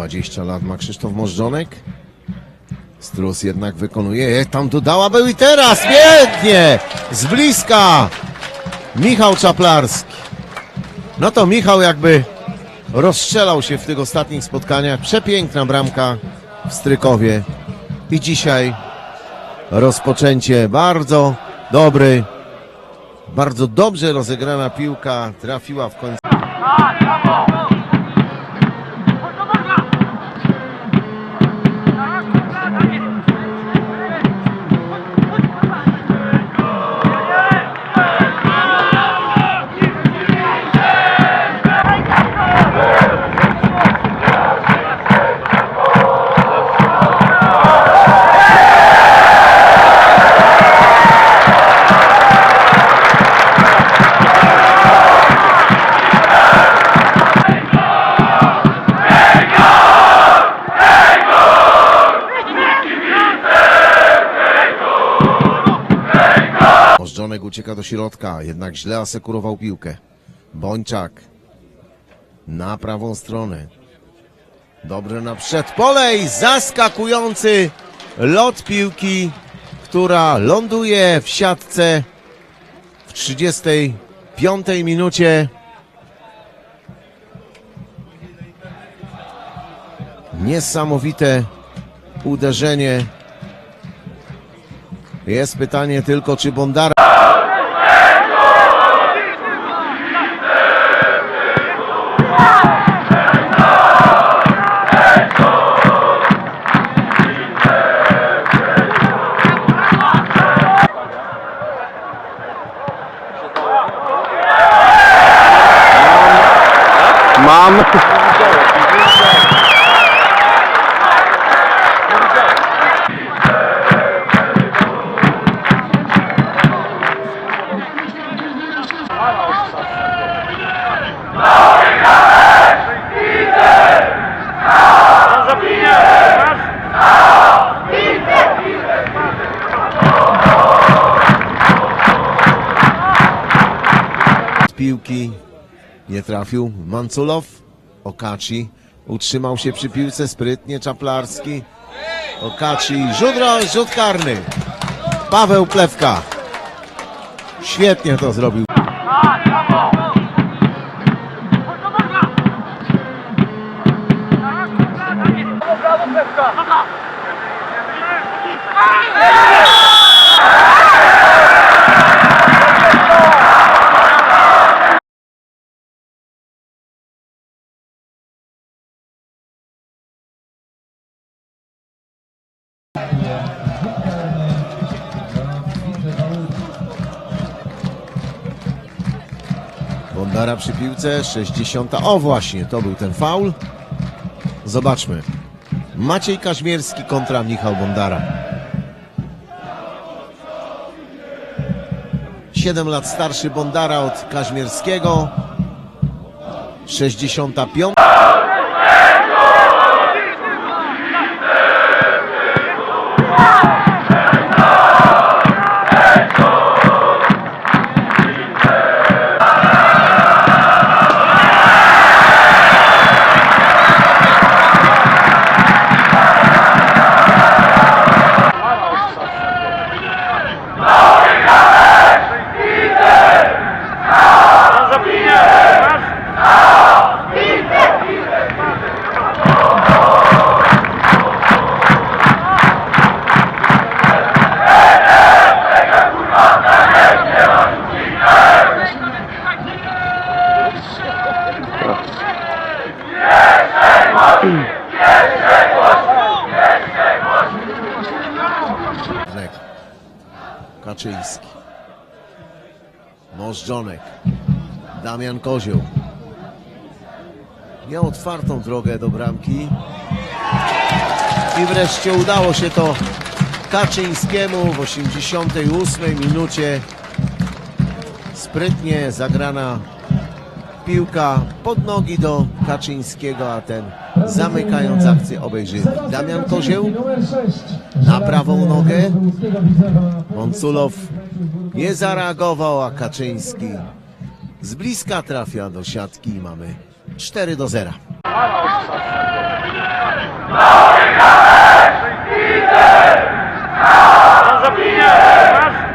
20 lat ma Krzysztof Możdżonek. Strus jednak wykonuje. Tam dodała był i teraz. Pięknie! Z bliska. Michał Czaplarski. No to Michał jakby rozstrzelał się w tych ostatnich spotkaniach. Przepiękna bramka w Strykowie. I dzisiaj rozpoczęcie bardzo dobry. Bardzo dobrze rozegrana piłka trafiła w końcu. Możdżonek ucieka do środka, jednak źle asekurował piłkę. Bończak na prawą stronę. Dobre na przedpole i zaskakujący lot piłki, która ląduje w siatce w 35 minucie. Niesamowite uderzenie. Jest pytanie tylko, czy Bondara. Mam. Piłki nie trafił Manculow. Okaci utrzymał się przy piłce sprytnie Czaplarski. Okaci rzut, rzut karny. Paweł Plewka. Świetnie to zrobił. Bondara przy piłce, 60. O właśnie, to był ten faul. Zobaczmy. Maciej Kaźmierski kontra Michał Bondara. 7 lat starszy Bondara od Kaźmierskiego. 65. Kaczyński. Możdżonek. Damian Kozioł. Miał otwartą drogę do bramki. I wreszcie udało się to Kaczyńskiemu w 88 minucie. Sprytnie zagrana Piłka pod nogi do Kaczyńskiego, a ten zamykając akcję obejrzy Damian Kozieł na prawą nogę. Monsulow nie zareagował, a Kaczyński z bliska trafia do siatki i mamy 4 do 0. Zabijesz!